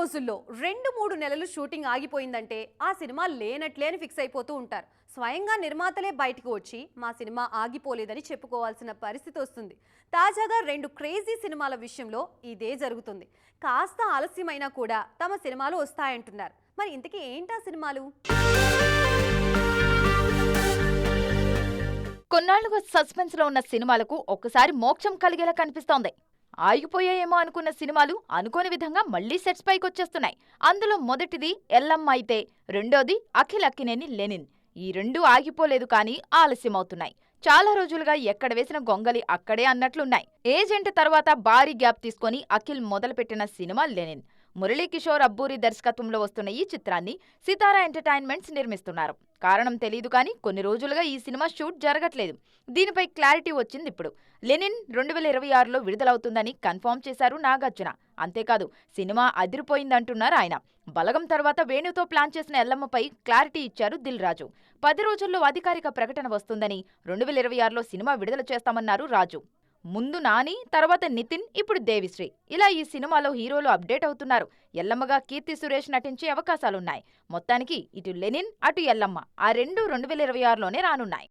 రోజుల్లో రెండు మూడు నెలలు షూటింగ్ ఆగిపోయిందంటే ఆ సినిమా లేనట్లే అని ఫిక్స్ అయిపోతూ ఉంటారు. స్వయంగా నిర్మాతలే బయటకు వచ్చి మా సినిమా ఆగిపోలేదని చెప్పుకోవాల్సిన పరిస్థితి వస్తుంది. తాజాగా రెండు క్రేజీ సినిమాల విషయంలో ఇదే జరుగుతుంది. కాస్త ఆలస్యమైనా కూడా తమ సినిమాలు వస్తాయంటున్నారు. మరి ఇంతకీ ఏంటా సినిమాలు? కొన్నాళ్ళుగా సస్పెన్స్లో ఉన్న సినిమాలకు ఒక్కసారి మోక్షం కలిగేలా కనిపిస్తోంది. ఆగిపోయాయేమో అనుకున్న సినిమాలు అనుకోని విధంగా మళ్ళీ సెట్స్ పైకి వచ్చేస్తున్నాయి అందులో మొదటిది ఎల్లమ్మ అయితే రెండోది అఖిల్ అక్కినేని లెనిన్. ఈ రెండూ ఆగిపోలేదు కానీ ఆలస్యమవుతున్నాయి. చాలా రోజులుగా ఎక్కడ వేసిన గొంగలి అక్కడే అన్నట్లున్నాయి. ఏజెంట్ తర్వాత భారీ గ్యాప్ తీసుకొని అఖిల్ మొదలుపెట్టిన సినిమా లెనిన్. మురళీకిషోర్ అబ్బూరి దర్శకత్వంలో వస్తున్న ఈ చిత్రాన్ని సితారా ఎంటర్టైన్మెంట్స్ నిర్మిస్తున్నారు. కారణం తెలియదు కానీ కొన్ని రోజులుగా ఈ సినిమా షూట్ జరగట్లేదు. దీనిపై క్లారిటీ వచ్చింది ఇప్పుడు. లెనిన్ రెండు వేల ఇరవై ఆరులో విడుదలవుతుందని కన్ఫర్మ్ చేశారు నాగార్జున. అంతేకాదు సినిమా అదిరిపోయిందంటున్నారు ఆయన. బలగం తర్వాత వేణుతో ప్లాన్ చేసిన ఎల్లమ్మపై క్లారిటీ ఇచ్చారు దిల్ రాజు. పది రోజుల్లో అధికారిక ప్రకటన వస్తుందని రెండు వేల ఇరవై ఆరులో సినిమా విడుదల చేస్తామన్నారు రాజు. ముందు నాని తర్వాత నితిన్ ఇప్పుడు దేవిశ్రీ. ఇలా ఈ సినిమాలో హీరోలు అప్డేట్ అవుతున్నారు. ఎల్లమ్మగా కీర్తి సురేష్ నటించే అవకాశాలున్నాయి. మొత్తానికి ఇటు లెనిన్ అటు ఎల్లమ్మ. ఆ రెండు రెండు వేల ఇరవై ఆరులోనే రానున్నాయి.